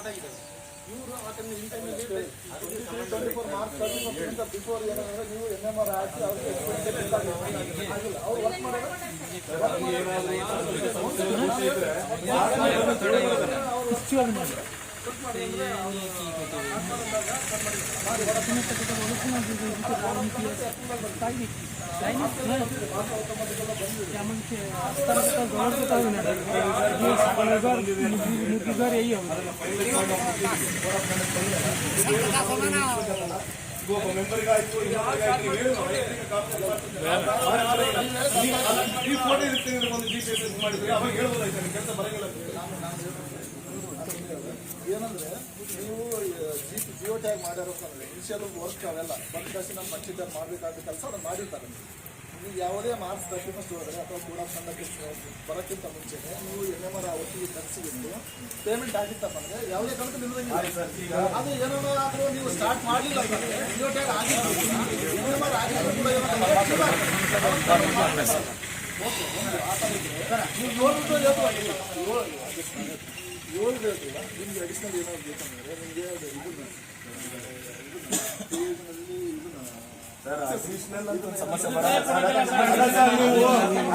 Start ಇವರು ಅದನ್ನ March thirty first before ನೀವು ಹಾಕಿ ಅವ್ರಿಗೆ ವರ್ಕ್ ಮಾಡೋದು. ಏನಂದ್ರೆ ನೀವು ಜಿಯೋ ಟ್ಯಾಗ್ ಮಾಡಿರೋಕಂದ್ರೆ ಇನಿಷಿಯಲ್ ವರ್ಕ್ ಅವೆಲ್ಲ ಬಂದ ತಕ್ಷಣ ನಮ್ಮ ಮಾಡಬೇಕಾದ ಕೆಲಸ ಅದನ್ನ ಮಾಡಿರ್ತಾರೆ ನೀವು ಯಾವುದೇ ಮಾರ್ಕ್ಸ್ ಫಸ್ಟ್ ಹೋದರೆ ಅಥವಾ ಕೂಡ ತಂಡಕ್ಕೆ ಬರೋಕ್ಕಿಂತ ಮುಂಚೆ ನೀವು ಎನ್ ಎಂ ಆರ್ ಒಟ್ಟಿಗೆ ತರಿಸಿಬಿಟ್ಟು ಪೇಮೆಂಟ್ ಆಗಿತ್ತಪ್ಪ ಅಂದ್ರೆ ಯಾವುದೇ ಕಾರಣಕ್ಕೂ ನಿಲ್ಲದಂಗಿಲ್ಲ ಅದು ಏನೋ ಆದರೂ ನೀವು ಸ್ಟಾರ್ಟ್ ಮಾಡಲಿಲ್ಲ ಅಂದರೆ ಟ್ಯಾಗ್ ಆಗಿಲ್ಲ ಎನ್ ಎಂ ಆರ್ ಕೂಡ ಓಕೆ ಆ ಥರ ಇದ್ರೆ ನೀವು ಆಗಿಲ್ಲ ಏಳು ಏಳು ಬೇಕಿಲ್ಲ ನಿಮ್ಗೆ ಅಡಿಷನಲ್ ಏನಾದ್ರು ಬೇಕಂದ್ರೆ ನಿಮಗೆ ಇದನ್ನ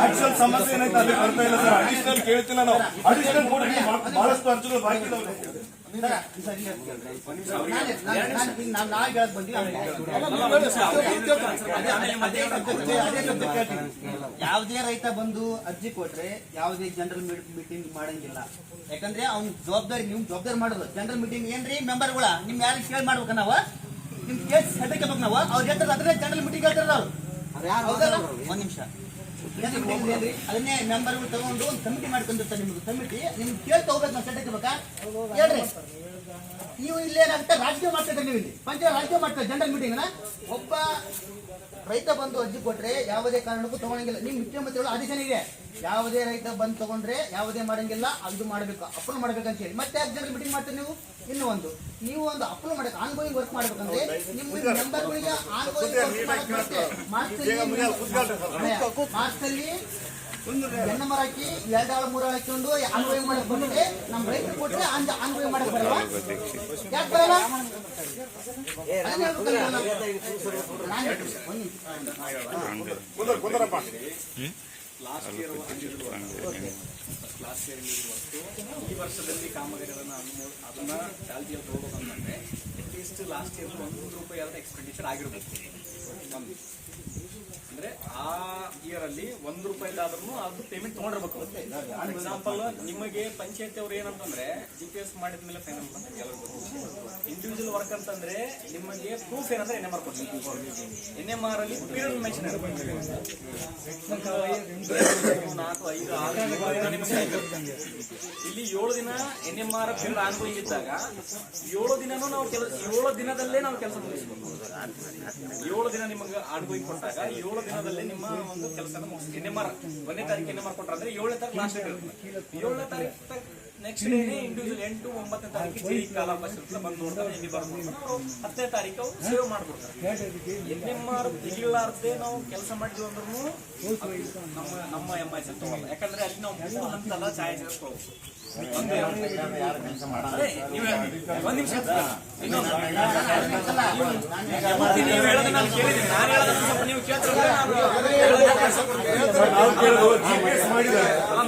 ಆಕ್ಚುಯಲ್ ಸಮಸ್ಯೆ ಏನೈತೆ ಅಲ್ಲಿ ಬರ್ತಾ ಇಲ್ಲ ಸರ್ ಅಡಿಷನಲ್ ಕೇಳ್ತಿಲ್ಲ ನಾವು ಅಡಿಷನಲ್ ಕೂಡ ಬಹಳಷ್ಟು ಅರ್ಜಿಗಳು ಬಾಕಿ ಯಾವುದೇ ರೈತ ಬಂದು ಅರ್ಜಿ ಕೊಟ್ರೆ ಯಾವುದೇ ಜನರಲ್ ಮೀಟಿಂಗ್ ಮಾಡಂಗಿಲ್ಲ ಯಾಕಂದ್ರೆ ಅವ್ನ ಜವಾಬ್ದಾರಿ ನಿಮ್ ಜವಾಬ್ದಾರಿ ಮಾಡೋದು ಜನರಲ್ ಮೀಟಿಂಗ್ ಏನ್ರಿ ಮೆಂಬರ್ಗಳ ನಿಮ್ ಯಾರು ಕೇಳ್ ಮಾಡ್ಬೇಕ ನಾವು ನಿಮ್ ಕೇಸ್ ಸೆಟಕ್ಕೆ ನಾವು? ಅವ್ರ ಹೇಳ್ತಾರೆ ಅದನ್ನೇ ಜನರಲ್ ಮೀಟಿಂಗ್ ಹೇಳ್ತಾರ ಅವ್ರು. ಹೌದಲ್ಲ? ಒಂದ್ ನಿಮಿಷ. ಅದನ್ನೇ ಮೆಂಬರ್ಗಳು ತಗೊಂಡು ಒಂದು ಕಮಿಟಿ ಮಾಡ್ಕೊಂಡಿರ್ತಾರೆ ನಿಮ್ಗೆ ಕಮಿಟಿ ನಿಮ್ಗೆ ಕೇಳಿ ತಗೋಬೇಕು ನಾವು ಸೆಟಕ್ಕೆ ಬೇಕಾ ಹೇಳ್ರಿ. ನೀವು ಇಲ್ಲಿ ಏನಾಗುತ್ತೆ? ರಾಜಕೀಯ ಮಾಡ್ತಾ ನೀವು ಇಲ್ಲಿ. ಪಂಚಾಯತ್ ರಾಜಕೀಯ ಮಾಡ್ತಾರೆ? ಜನರಲ್ ಮೀಟಿಂಗ್ ಒಬ್ಬ ರೈತ ಬಂದು ಅರ್ಜಿ ಕೊಟ್ರೆ ಯಾವುದೇ ಕಾರಣಕ್ಕೂ ತಗೊಳಂಗಿಲ್ಲ. ನಿಮ್ ಮುಖ್ಯಮಂತ್ರಿಗಳು ಆದೇಶನ ಇದೆ. ಯಾವುದೇ ರೈತ ಬಂದು ತಗೊಂಡ್ರೆ ಯಾವುದೇ ಮಾಡಂಗಿಲ್ಲ. ಅದು ಮಾಡಬೇಕು. ಅಪ್ರೂವ್ ಮಾಡ್ಬೇಕಂತ ಹೇಳಿ. ಮತ್ತೆ ಯಾಕೆ ಜನರಲ್ ಮೀಟಿಂಗ್ ಮಾಡ್ತೀರಿ ನೀವು? ಇನ್ನು ಒಂದು. ನೀವು ಒಂದು ಅಪ್ರೂವ್ ಮಾಡಕ್ಕೆ ಆನ್ಗೋಯಿಂಗ್ ವರ್ಕ್ ಮಾಡ್ಬೇಕಂದ್ರೆ ನಿಮ್ಮ ಮೆಂಬರ್ಗಳಿಗೆ ಆನ್ಗೋಯಿಂಗ್ ವರ್ಕ್ ಮಾಡಕ್ಕೆ ಮಾರ್ಚಲ್ಲಿ ಎರಡು ಮರ ಹಾಕಿ ಎರಡಾಳ ಮೂರ ಹಾಕೊಂಡು ಆನ್ಗೋಯಿಂಗ್ ಮಾಡಕ್ ಬಂದ್ರೆ ನಮ್ಮ ರೈತರು ಕೊಟ್ಟರೆ ಅಂದ ಆನ್ಗೋಯಿಂಗ್ ಮಾಡಕ್ ಬರಲ್ಲ. ಯಾಕೆ ಬರಲ್ಲ? ಅದನ್ನ ಹೇಳ್ಬೇಕಲ್ಲ ಲಾಸ್ಟ್ ಇಯರ್ ಲಾಸ್ಟ್ ಇಯರ್ ಈ ವರ್ಷದಲ್ಲಿ ಕಾಮಗಾರಿಗಳನ್ನ ಅನುಮೋ ಅದನ್ನು ಚಾಲ್ತಿಯಲ್ಲಿ ತಗೋಬೇಕಂತಂದ್ರೆ ಅಟ್ಲೀಸ್ಟ್ ಲಾಸ್ಟ್ ಇಯರ್ ಒಂದು ರೂಪಾಯಿ ಆದ ಎಕ್ಸ್ಪೆಂಡಿಚರ್ ಆಗಿರ್ಬೇಕು ಒಂದು. ಅಂದ್ರೆ ಆ ಇಯರ್ ಅಲ್ಲಿ ಒಂದು ರೂಪಾಯಿದಾದ್ರೂ ಅದು ಪೇಮೆಂಟ್ ತಗೊಂಡಿರ್ಬೇಕು ಎಕ್ಸಾಂಪಲ್ ನಿಮಗೆ ಪಂಚಾಯತಿ ಅವ್ರು ಏನಂತಂದ್ರೆ ಜಿ ಪಿ ಎಸ್ ಮಾಡಿದ ಮೇಲೆ ಫೈನಲ್ ಇಂಡಿವಿಜುವಲ್ ವರ್ಕ್ ಅಂತಂದ್ರೆ ನಿಮಗೆ ಪ್ರೂಫ್ ಏನಂದ್ರೆ ಎನ್ ಎಂ ಆರ್ ಕೊಡ್ತೀವಿ ಎನ್ ಎಂ ಆರ್ ಅಲ್ಲಿ ಪೀರಿಯಡ್ ಮೆನ್ಷನ್ ನಾಲ್ಕು, ಐದು. ಇಲ್ಲಿ ಏಳು ದಿನ N M R period ongoing ಇದ್ದಾಗ ಏಳು ದಿನನೂ ನಾವು ಕೆಲಸ, ಏಳು ದಿನದಲ್ಲೇ ನಾವು ಕೆಲಸ ಮುಗಿಸ್ಬೋದು. ಏಳು ದಿನ ನಿಮಗೆ ಆನ್ಗೋಯಿಂಗ್ ಕೊಟ್ಟಾಗ ಏಳು ದಿನದಲ್ಲೇ ನಿಮ್ಮ ಒಂದು ಕೆಲಸ ಮುಗಿಸ್ತೀವಿ ಎನ್ ಎಂ ಆರ್ ಒಂದನೇ ತಾರೀಕು ಎನ್ ಎಂ ಆರ್ ಕೊಟ್ರೆ ಅಂದ್ರೆ ಏಳನೇ ತಾರೀಕು ಲಾಸ್ಟ್ ಏಳನೇ ತಾರೀಕು ನೆಕ್ಸ್ಟ್ ಡೇನೆ ಇಂಡಿವಿಜುವಲ್ ಎಂಟು ಒಂಬತ್ತನೇ ತಾರೀಕು ಈ ಕಾಲಾವಕಾಶ ಇರುತ್ತೆ ಬಂದು ನೋಡ್ತಾರೆ ಎಲ್ಲಿ ಬರ್ಬೋದು ಅವ್ರು ಹತ್ತನೇ ತಾರೀಕು ಅವ್ರು ಸೇವ್ ಮಾಡ್ಬಿಡ್ತಾರೆ. ಎನ್ ಎಂ ಆರ್ ತೆಗಿಲಾರ್ದೆ ನಾವು ಕೆಲಸ ಮಾಡಿದ್ವಿ ಅಂದ್ರೂ ನಮ್ಮ ನಮ್ಮ ಎಂ ಐ ತಗೊಳ್ಳಲ್ಲ ಯಾಕಂದ್ರೆ ಅಲ್ಲಿ ನಾವು ಮೂರು ಹಂತಲ್ಲ ಛಾಯಾಚಿತ್ರ ತಗೋಬೇಕು ಒಂದು. ನಿಮಿಷ ನೀವು ಹೇಳೋದನ್ನ ನಾನು ಕೇಳಿದ್ದೀನಿ. ನಾನು ಹೇಳೋದನ್ನ ನೀವು ಕೇಳ್ತಾರೆ ನಾವು ಕೇಳೋದು GPS ಮಾಡಿದ್ದಾರೆ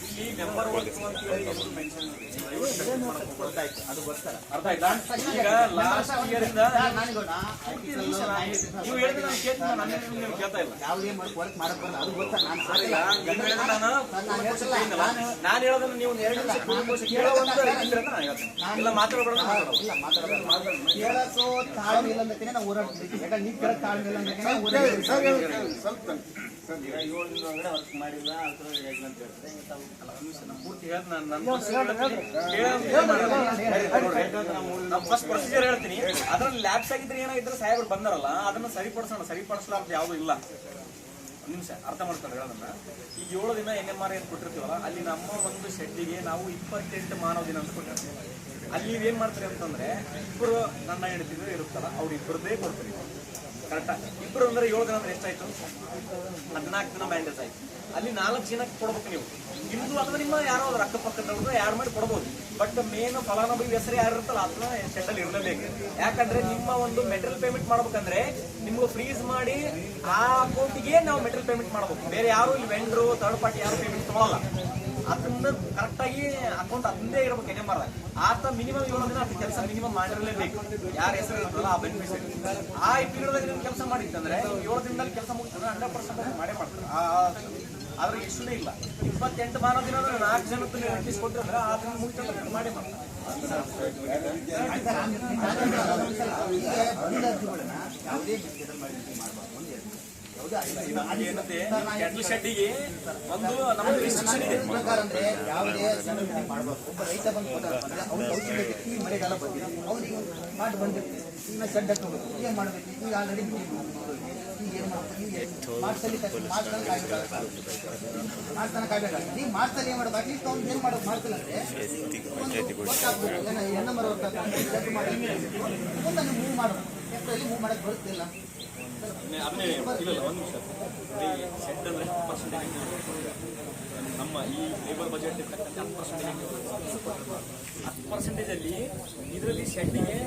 ಇಲ್ಲ. ವರ್ಕ್ ಅಂತ ಹೇಳಿ ಮೆನ್ಷನ್ ಗೊತ್ತಾಯ್ತು ಅದು ಗೊತ್ತರ ಅರ್ಥ ಆಯ್ತಾ ಈಗ ಲಾಸ್ಟ್ ಇಯರ್ ಇಂದ ನೀವು ಹೇಳಿದ್ರೆ ನಾನು ಕೇಳ್ತೀನಿ ನಾನು ಹೇಳಿದ್ರೆ ನೀವು ವರ್ಕ್ ಮಾಡಕ್ ಅದು ಗೊತ್ತಾ ನಾನು ಈಗ ಹೇಳಿದ್ರೆ ನಾನು ನಾನು ಹೇಳೋದನ್ನ ನೀವು ಎರಡು ಕೇಳೋ ನಾನು ಹೇಳ್ತೀನಿ ಇಲ್ಲ ಮಾತಾಡೋದು ಇಲ್ಲ ತಾಳ್ಮೆ ಇಲ್ಲ ತಾಳ್ಮೆ ಇಲ್ಲ ಅಂದಕ್ಕೆ ನಾವು ಹೋರಾಡ್ತಿದ್ದೀವಿ. ಪೂರ್ತಿ ಹೇಳ್ತೀನಿ ನಾನು ಅಂತ ನಾನು ಫಸ್ಟ್ ಪ್ರೊಸೀಜರ್ ಹೇಳ್ತೀನಿ ಅದ್ರಲ್ಲಿ ಲ್ಯಾಬ್ಸ್ ಆಗಿದ್ರೆ ಏನಾಗಿದ್ರೆ ಸಾಹೇಬ್ರು ಬಂದಾರಲ್ಲ ಅದನ್ನ ಸರಿಪಡಿಸೋಣ ಸರಿಪಡಿಸಲಾರ್ದು ಯಾವುದು ಇಲ್ಲ ನಿಮಿಷ ಅರ್ಥ ಮಾಡ್ಕೊಂಡು ಹೇಳೋದನ್ನ ಈ ಏಳು ದಿನ ಎನ್ ಎಂ ಆರ್ ಕೊಟ್ಟಿರ್ತೀವಲ್ಲ ಅಲ್ಲಿ ನಮ್ಮ ಒಂದು ಶೆಡ್ಡಿಗೆ ನಾವು ಇಪ್ಪತ್ತೆಂಟು ಮಾನವ ದಿನ ಅಂತ ಕೊಟ್ಟಿರ್ತೀವಿ ಅಲ್ಲಿ ಏನ್ ಮಾಡ್ತಾರೆ ಅಂತಂದ್ರೆ ಇಬ್ಬರು ನನ್ನ ಹೆಂಡತಿದ್ರು ಇರುತ್ತಲ್ಲ ಅವ್ರು ಇಬ್ಬರದೇ ಕೊಡ್ತೀವಿ ಕರೆಕ್ಟಾ? ಇಬ್ಬರು ಅಂದ್ರೆ ಏಳು ದಿನ ಅಂದ್ರೆ ಎಷ್ಟಾಯ್ತು? ಹದಿನಾಲ್ಕು ದಿನ ಬ್ಯಾಂಡೇಜ್ ಆಯ್ತು. ಅಲ್ಲಿ ನಾಲ್ಕು ಜನಕ್ಕೆ ಕೊಡ್ಬೇಕು ನೀವು. ನಿಮ್ದು ಅಥವಾ ನಿಮ್ಮ ಯಾರೋ ಅದ್ರ ಅಕ್ಕಪಕ್ಕದವ್ರು ಯಾರು ಮಾಡಿ ಕೊಡ್ಬೋದು. ಬಟ್ ಮೇನ್ ಫಲಾನುಭವಿ ಹೆಸರು ಯಾರು ಇರುತ್ತಲ್ಲ ಅದನ್ನ ಶೆಡ್ಡಲ್ಲಿ ಇರಲೇಬೇಕು. ಯಾಕಂದ್ರೆ ನಿಮ್ಮ ಒಂದು ಮೆಟೀರಿಯಲ್ ಪೇಮೆಂಟ್ ಮಾಡ್ಬೇಕಂದ್ರೆ ನಿಮ್ಗೆ ಫ್ರೀಸ್ ಮಾಡಿ ಆ ಅಕೌಂಟಿಗೆ ನಾವು ಮೆಟೀರಿಯಲ್ ಪೇಮೆಂಟ್ ಮಾಡ್ಬೇಕು. ಬೇರೆ ಯಾರು, ಇಲ್ಲಿ ವೆಂಡ್ರು ಥರ್ಡ್ ಪಾರ್ಟಿ ಯಾರು ಪೇಮೆಂಟ್ ತಗೊಳ್ಳಲ್ಲ ಅದನ್ನ ಕರೆಕ್ಟಾಗಿ ಅಕೌಂಟ್ ಅದಂದೇ ಇರಬೇಕು ಎನ್ ಎಂ ಆರ್ ಆತ ಮಿನಿಮಮ್ ಏಳು ದಿನ ಕೆಲಸ ಮಿನಿಮಮ್ ಮಾಡಿರಲೇಬೇಕು. ಯಾರ ಹೆಸರು ಇರ್ತದಲ್ಲ ಆ ಬೆನಿಫಿಷರಿ ಆ ಪೀರಿಯಡ್ದಾಗ ನೀವು ಕೆಲಸ ಮಾಡಿತ್ತಂದ್ರೆ ಏಳು ದಿನದಲ್ಲಿ ಕೆಲಸ ಮುಗಿಸ್ತಂದ್ರೆ ಹಂಡ್ರೆಡ್ ಪರ್ಸೆಂಟ್ ಮಾಡೇ ಮಾಡ್ತಾರೆ. ಆ ಆದ್ರೆ ಇಷ್ಟನೇ ಇಲ್ಲ. ಇಪ್ಪತ್ತೆಂಟು ಮಾರೋ ದಿನ ಅಂದ್ರೆ ನಾಲ್ಕು ಜನಕ್ಕೆ ನೀವು ನೋಟಿಸ್ ಕೊಟ್ಟಿದ್ರೆ ಆ ದಿನ ಮುಗಿಸ್ತಂದ್ರೆ ಮಾಡೇ ಮಾಡ್ತಾರೆ. ಯಾವುದೇ ಮಾಡಬಾರ್ದು. ಕೆಟ್ಲ ಶೆಡ್ಡಿಗೆ ಒಂದು ನಮ್ಮ ಇದೆ. ಪ್ರಕಾರ ಅಂದ್ರೆ ಒಬ್ಬ ರೈತ ಬಂದು ಔಷಧಿ ಈ ಮಳೆಗಾಲ ಒಂದು ಏನು ಮಾಡಬೇಕು? ಏನು ಮಾರ್ಚಲ್ಲಿ ಏನ್ ಅವ್ನು ಏನು ಮಾಡೋದು ಹೆಣ್ಣು ಮಾಡಿ ಮುಂದೆ ಮೂವ್ ಏಪ್ರಿಲ್ ಮೂವ್ ಬರುತ್ತಿಲ್ಲ. ನಮ್ಮ ಈ ಲೇಬರ್ ಬಜೆಟ್ ಹತ್ತು ಪರ್ಸೆಂಟೇಜ್ ಹತ್ತು ಪರ್ಸೆಂಟೇಜ್ ಅಲ್ಲಿ ಇದರಲ್ಲಿ ಶೆಡ್ಗೆ